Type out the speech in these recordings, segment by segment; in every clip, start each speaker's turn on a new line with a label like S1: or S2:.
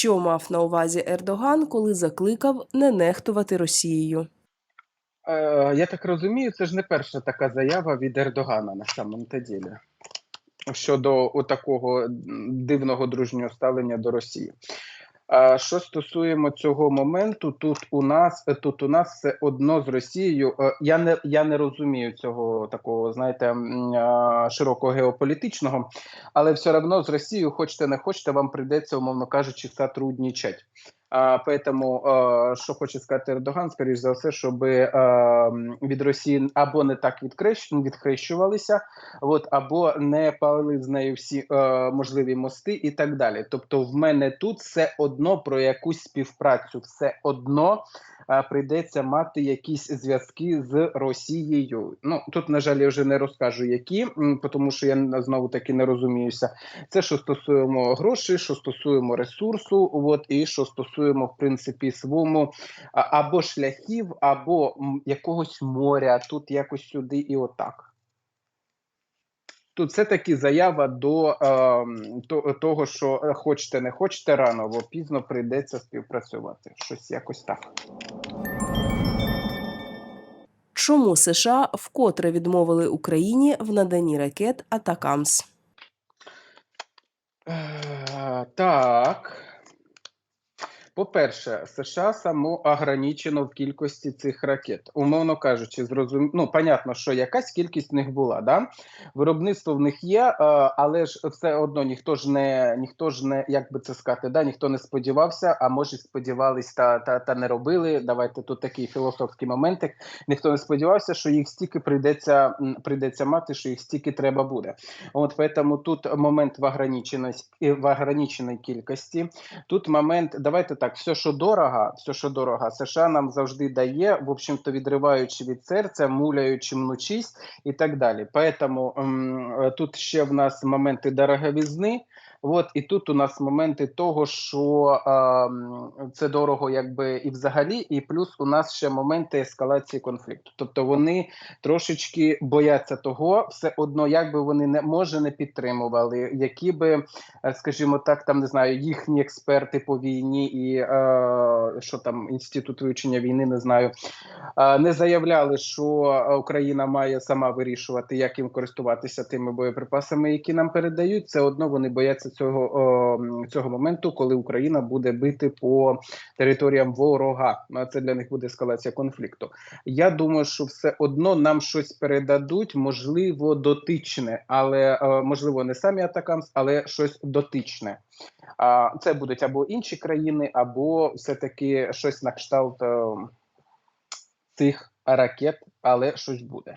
S1: Що мав на увазі Ердоган, коли закликав не нехтувати Росією?
S2: Е, я так розумію, це ж не перша така заява від Ердогана на самом та ділі щодо такого дивного дружнього ставлення до Росії. Що стосуємо цього моменту, тут у нас тут у нас все одно з Росією. е, Я не я не розумію цього такого, знаєте, широкого геополітичного, але все одно з Росією, хочете не хочете, вам прийдеться, умовно кажучи, сотрудничать. А, поэтому, що хоче сказати Ердоган, скоріш за все, щоб від Росії або не так відхрещувалися, от, або не палили з нею всі можливі мости і так далі. Тобто, в мене тут все одно про якусь співпрацю, все одно прийдеться мати якісь зв'язки з Росією. Ну тут, на жаль, я вже не розкажу, які, тому що я знову таки не розуміюся. Це що стосуємо грошей, що стосуємо ресурсу, от і що стосуємо в принципі свому або шляхів, або якогось моря, тут якось сюди і отак. Тут все таки заява до е, того, що е, хочете, не хочете рано, або пізно прийдеться співпрацювати. Щось якось так.
S1: Чому США вкотре відмовили Україні в наданні ракет Атакамс?
S2: Е, так. По-перше, США само ограничено в кількості цих ракет. Умовно кажучи, зрозум... ну, понятно, що якась кількість в них була, да? Виробництво в них є, е, але ж все одно ніхто ж не ніхто ж не як би це сказати, да? ніхто не сподівався, а може сподівались та, та, та не робили. Давайте тут такий філософський моментик. Ніхто не сподівався, що їх стільки прийдеться прийдеться мати, що їх стільки треба буде. От поэтому тут момент в ограниченості в ограниченій кількості. Тут момент, давайте так, все, що дорого, все, що дорого, США нам завжди дає, в общем-то, відриваючи від серця, муляючи мнучись і так далі. Поэтому ем, тут ще в нас моменти дороговізни. От і тут у нас моменти того, що ем, це дорого, якби і взагалі, і плюс у нас ще моменти ескалації конфлікту. Тобто вони трошечки бояться того, все одно, як би вони не може не підтримували, які би, е, скажімо так, там не знаю, їхні експерти по війні і е, що там інститут вивчення війни, не знаю, е, не заявляли, що Україна має сама вирішувати, як їм користуватися тими боєприпасами, які нам передають. Все одно вони бояться цього, цього моменту, коли Україна буде бити по територіям ворога. Це для них буде ескалація конфлікту. Я думаю, що все одно нам щось передадуть, можливо, дотичне, але е, можливо не самі атакамс, але щось дотичне. Це будуть або інші країни, або все-таки щось на кшталт е, цих ракет, але щось буде.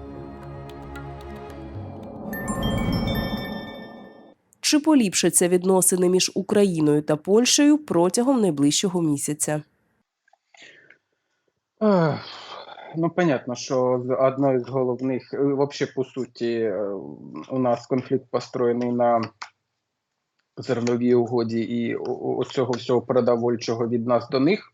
S1: Чи поліпшаться відносини між Україною та Польщею протягом найближчого місяця?
S2: Ну, понятно, що з- одною з головних, е, вообще, по суті, е, у нас конфлікт построєний на зерновій угоді і о- о- ось цього всього продовольчого від нас до них.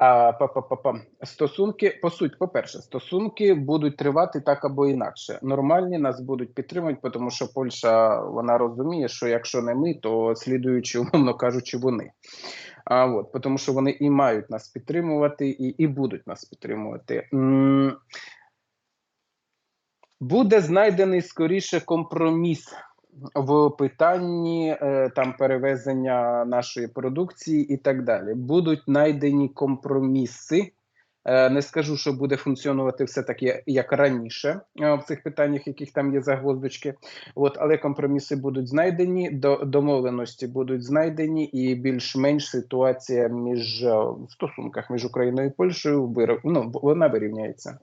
S2: А па-па-па-па. стосунки, по суті, по-перше, стосунки будуть тривати так або інакше. Нормальні нас будуть підтримувати, тому що Польща вона розуміє, що якщо не ми, то слідуючи, умовно кажучи, вони. А от тому, що вони і мають нас підтримувати, і, і будуть нас підтримувати. Буде знайдений скоріше компроміс в питанні е, там перевезення нашої продукції і так далі. Будуть знайдені компроміси. Е, не скажу, що буде функціонувати все таки як раніше е, в цих питаннях, яких там є загвоздочки. От, але компроміси будуть знайдені, до домовленості будуть знайдені, і більш-менш ситуація між в стосунках між Україною і Польщею ну, вона вирівняється.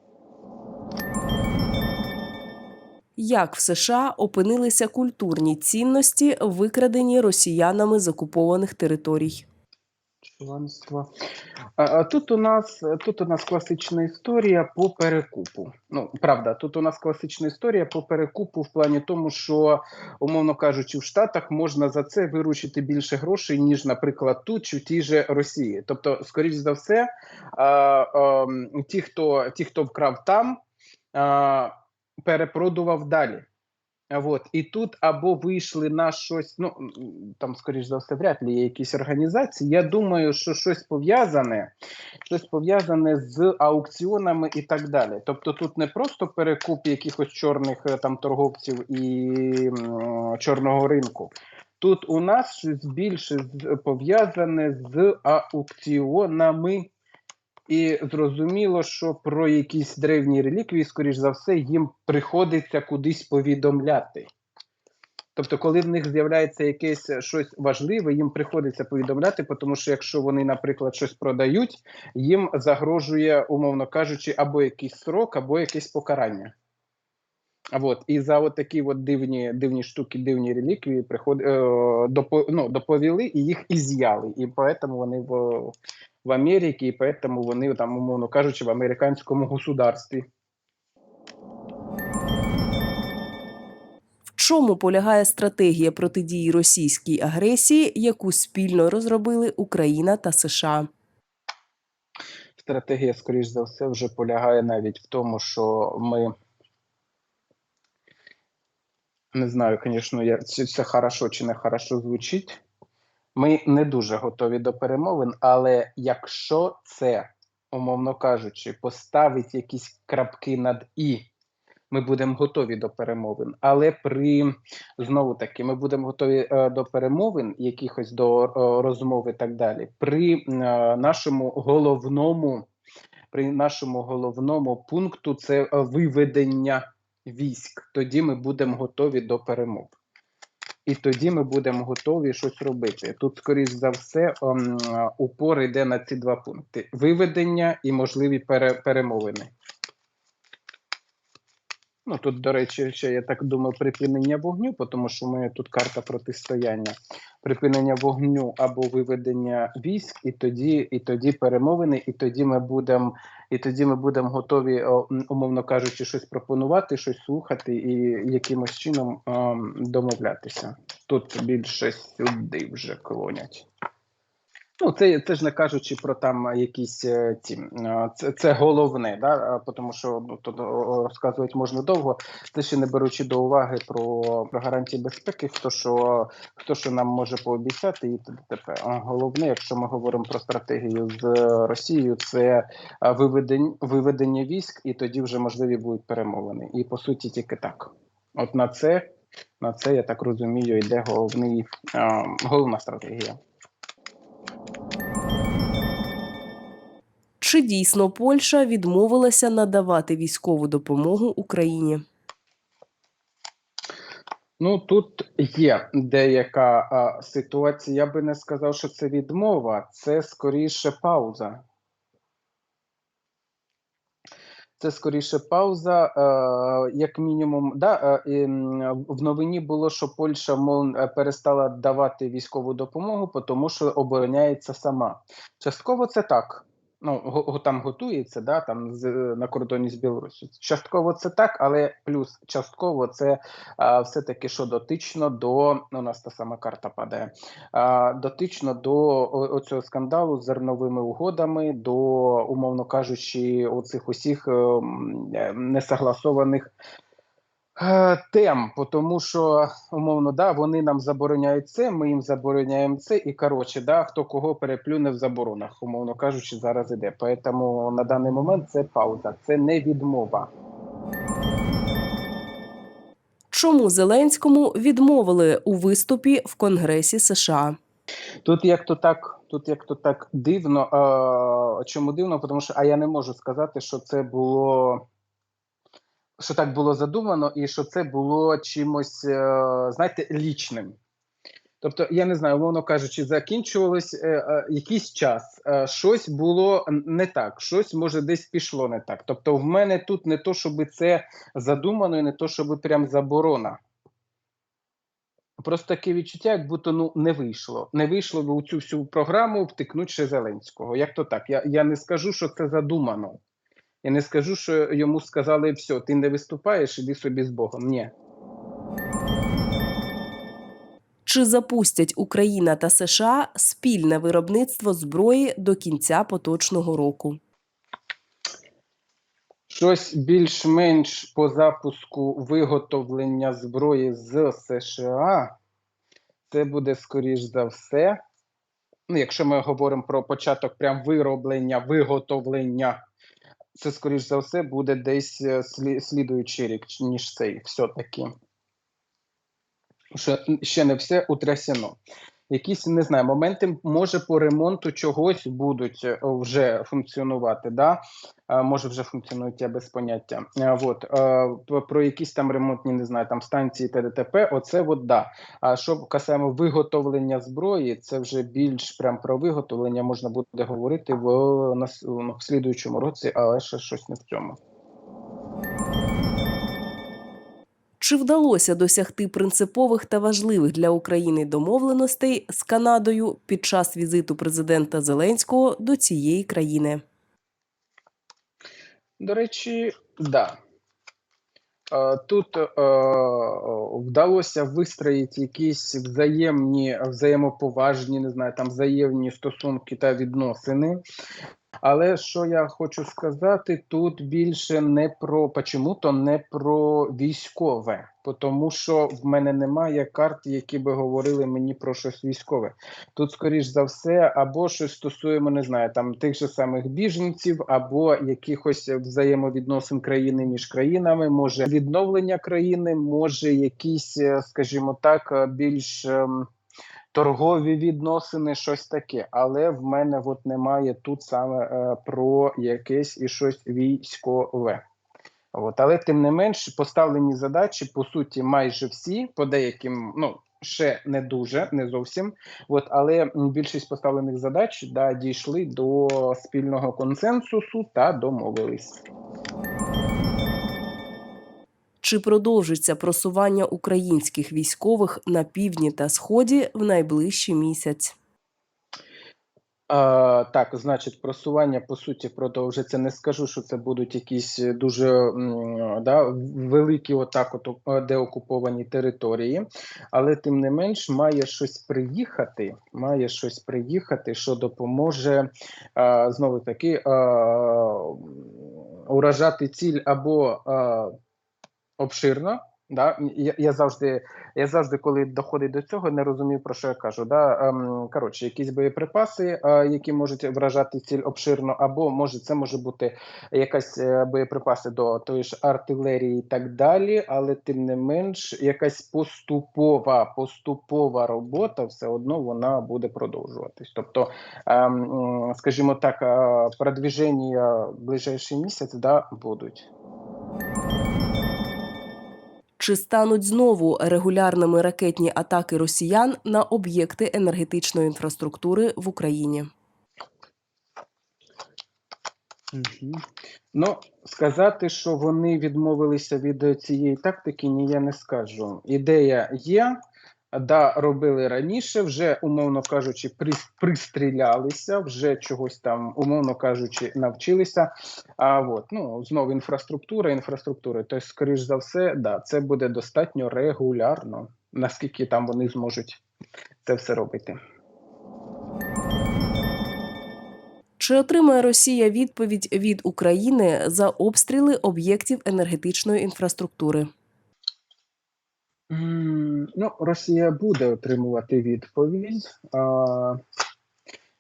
S1: Як в США опинилися культурні цінності, викрадені росіянами з окупованих територій?
S2: Членство. Тут у нас тут у нас класична історія по перекупу. Ну правда, тут у нас класична історія по перекупу в плані тому, що умовно кажучи, в Штатах можна за це виручити більше грошей, ніж, наприклад, тут чи в тій же Росії. Тобто, скоріш за все, а, а, м, ті, хто ті, хто вкрав там, перепродував далі. А Вот. І тут або вийшли на щось, ну там, скоріш за все, вряд ли є якісь організації. Я думаю, що щось пов'язане, щось пов'язане з аукціонами і так далі. Тобто тут не просто перекуп якихось чорних е, там торговців і м, чорного ринку. Тут у нас щось більше пов'язане з аукціонами. І зрозуміло, що про якісь древні реліквії, скоріш за все, їм приходиться кудись повідомляти. Тобто, коли в них з'являється якесь щось важливе, їм приходиться повідомляти, тому що якщо вони, наприклад, щось продають, їм загрожує, умовно кажучи, або якийсь срок, або якесь покарання. А от і за от такі от дивні, дивні штуки, дивні реліквії приход, е, допо, ну, доповіли і їх із'яли. І тому вони в, в Америці, і тому вони там, умовно кажучи, в американському государстві.
S1: В чому полягає стратегія протидії російській агресії, яку спільно розробили Україна та США?
S2: Стратегія, скоріш за все, вже полягає навіть в тому, що ми. Не знаю, звісно, я, чи це хорошо чи не хорошо звучить. Ми не дуже готові до перемовин, але якщо це, умовно кажучи, поставить якісь крапки над і, ми будемо готові до перемовин. Але при знову таки, ми будемо готові е, до перемовин, якихось до е, розмов і так далі. При е, нашому головному, при нашому головному пункту це виведення військ. Тоді ми будемо готові до перемог. І тоді ми будемо готові щось робити. Тут, скоріш за все, ем, е, упор йде на ці два пункти: виведення і можливі пере, перемовини. Ну тут, до речі, ще я так думаю, припинення вогню, тому що у мене тут карта протистояння. Припинення вогню або виведення військ, і тоді, і тоді перемовини, і тоді ми будемо, і тоді ми будемо готові, умовно кажучи, щось пропонувати, щось слухати і якимось чином ем, домовлятися. Тут більше сюди вже клонять. Ну, це, це ж не кажучи про там якісь е, ті, е, це, це головне, да? е, тому що ну, тут розказувати можна довго. Це ще не беручи до уваги про, про гарантії безпеки, хто що, хто що нам може пообіцяти і т.д. А Головне, якщо ми говоримо про стратегію з Росією, це е, виведення, виведення військ, і тоді вже можливі будуть перемовини. І по суті, тільки так. От на це, на це я так розумію, йде головний, е, головна стратегія.
S1: Чи дійсно Польща відмовилася надавати військову допомогу Україні?
S2: Ну тут є деяка а, ситуація. Я би не сказав, що це відмова, це скоріше пауза. Це скоріше пауза, е, як мінімум. Да, е, в новині було, що Польща мов е, перестала давати військову допомогу, тому що обороняється сама. Частково це так. Ну, го, там готується, да, там з, на кордоні з Білорусі. Частково це так, але плюс частково це а, все-таки що дотично до ну, у нас та сама карта падає. А, дотично до о- оцього скандалу з зерновими угодами, до, умовно кажучи, оцих усіх ем, несогласованих тем, тому що умовно, да, вони нам забороняють це, ми їм забороняємо це, і коротше, да, хто кого переплюне в заборонах, умовно кажучи, зараз іде. Тому на даний момент це пауза, це не відмова.
S1: Чому Зеленському відмовили у виступі в Конгресі США?
S2: Тут як то так, тут як то так дивно. А, чому дивно? Тому що а я не можу сказати, що це було. Що так було задумано, і що це було чимось, е, знаєте, лічним. Тобто, я не знаю, умовно кажучи, закінчувалось е, е, якийсь час, е, щось було не так, щось може десь пішло не так. Тобто, в мене тут не то, щоб це задумано, і не то, щоб прям заборона. просто таке відчуття, як будто ну не вийшло. Не вийшло в цю всю програму втикнути ще Зеленського. Як то так? Я, я не скажу, що це задумано. Я не скажу, що йому сказали, все, ти не виступаєш, іди собі з Богом. Ні.
S1: Чи запустять Україна та США спільне виробництво зброї до кінця поточного року?
S2: Щось більш-менш по запуску виготовлення зброї з США. Це буде, скоріш за все. Ну, якщо ми говоримо про початок прям вироблення, виготовлення, це, скоріш за все, буде десь е, слідуючий рік, ніж цей, все-таки. Що ще не все утрясено. Якісь не знаю, моменти, може, по ремонту чогось будуть е, вже функціонувати. Да? Може, вже функціонують я без поняття. Е, про- про якісь там ремонтні, не знаю, там станції ТДТП, оце от да. А що касаємо виготовлення зброї, це вже більш прям про виготовлення можна буде говорити в, в слідуючому році, але ще щось не в цьому.
S1: Чи вдалося досягти принципових та важливих для України домовленостей з Канадою під час візиту президента Зеленського до цієї країни?
S2: До речі, да. Е, Тут е, вдалося вистроїти якісь взаємні, взаємоповажні, не знаю, там взаємні стосунки та відносини. Але що я хочу сказати, тут більше не про почему-то не про військове, тому що в мене немає карт, які би говорили мені про щось військове. Тут, скоріш за все, або щось стосуємо, не знаю, там тих же самих біженців, або якихось взаємовідносин країни між країнами, може відновлення країни, може якісь, е, скажімо так, е, більш. Торгові відносини, щось таке. Але в мене от немає тут саме е, про якесь і щось військове. От, але тим не менш, поставлені задачі, по суті, майже всі, по деяким, ну. Ще не дуже, не зовсім. От, але більшість поставлених задач да, дійшли до спільного консенсусу та домовились.
S1: Чи продовжиться просування українських військових на півдні та сході в найближчий місяць?
S2: А, так, значить, просування по суті продовжиться. Не скажу, що це будуть якісь дуже да, великі, отак, от деокуповані території, але тим не менш має щось приїхати. Має щось приїхати, що допоможе а, знову таки а, уражати ціль або а, обширно. Да? Я, я завжди я завжди, коли доходить до цього, не розумію, про що я кажу. Да? Ем, коротше, якісь боєприпаси, е, які можуть вражати ціль обширно, або може це може бути якась е, боєприпаси до тої ж артилерії і так далі. Але тим не менш, якась поступова, поступова робота все одно вона буде продовжуватись. Тобто, ем, скажімо так, е, продвіження ближайший місяць да, будуть.
S1: Чи стануть знову регулярними ракетні атаки росіян на об'єкти енергетичної інфраструктури в Україні?
S2: Угу. Ну, сказати, що вони відмовилися від цієї тактики, ні, я не скажу. Ідея є. Да, робили раніше, вже, умовно кажучи, при, пристрілялися, вже чогось там, умовно кажучи, навчилися. А от, ну, знову інфраструктура, інфраструктура. Тобто, скоріш за все, да, це буде достатньо регулярно, наскільки там вони зможуть це все робити.
S1: Чи отримає Росія відповідь від України за обстріли об'єктів енергетичної інфраструктури?
S2: Ну, Росія буде отримувати відповідь. А,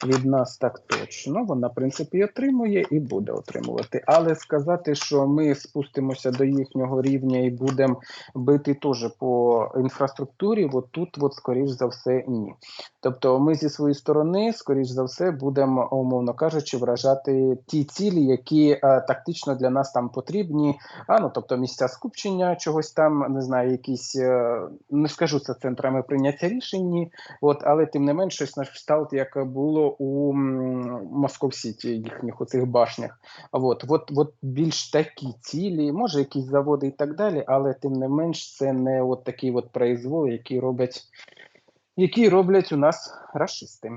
S2: від нас так точно. Вона, в принципі, отримує і буде отримувати. Але сказати, що ми спустимося до їхнього рівня і будемо бити теж по інфраструктурі, от тут, от, скоріш за все, ні. Тобто, ми зі своєї сторони, скоріш за все, будемо, умовно кажучи, вражати ті цілі, які е, тактично для нас там потрібні. А ну тобто місця скупчення чогось там, не знаю, якісь е, не скажу це центрами прийняття рішень, от, але тим не менш, щось на кшталт, як було було у Москов Сіті, їхніх оцих башнях. От, от, от більш такі цілі, може якісь заводи і так далі, але тим не менш, це не от такий от произвол, який роблять, який роблять у нас рашисти.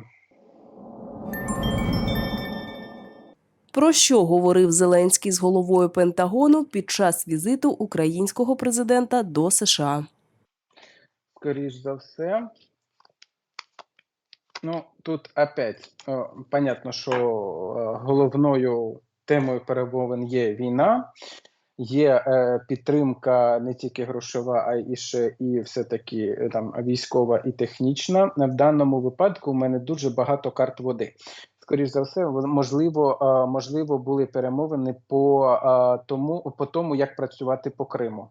S1: Про що говорив Зеленський з головою Пентагону під час візиту українського президента до США?
S2: скоріш за все. Ну, тут опять е, понятно, що е, головною темою перемовин є війна, є е, підтримка не тільки грошова, а і ще і все-таки е, там військова і технічна. В даному випадку у мене дуже багато карт води. Скоріш за все, можливо, можливо, були перемовини по тому, по тому, як працювати по Криму.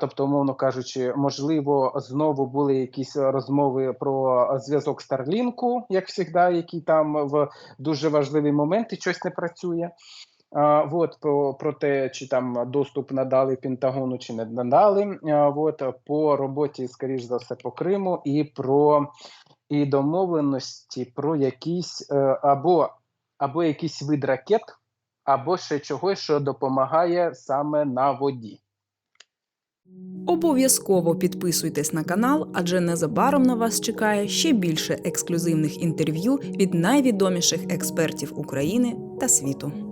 S2: Тобто, умовно кажучи, можливо, знову були якісь розмови про зв'язок Старлінку, як завжди, який там в дуже важливі моменти щось не працює. А, вот, про, про те, чи там доступ надали Пентагону, чи не надали. А, вот, по роботі, скоріш за все, по Криму, і про і домовленості про якісь е, або, або якийсь вид ракет, або ще чогось, що допомагає саме на воді.
S3: Обов'язково підписуйтесь на канал, адже незабаром на вас чекає ще більше ексклюзивних інтерв'ю від найвідоміших експертів України та світу.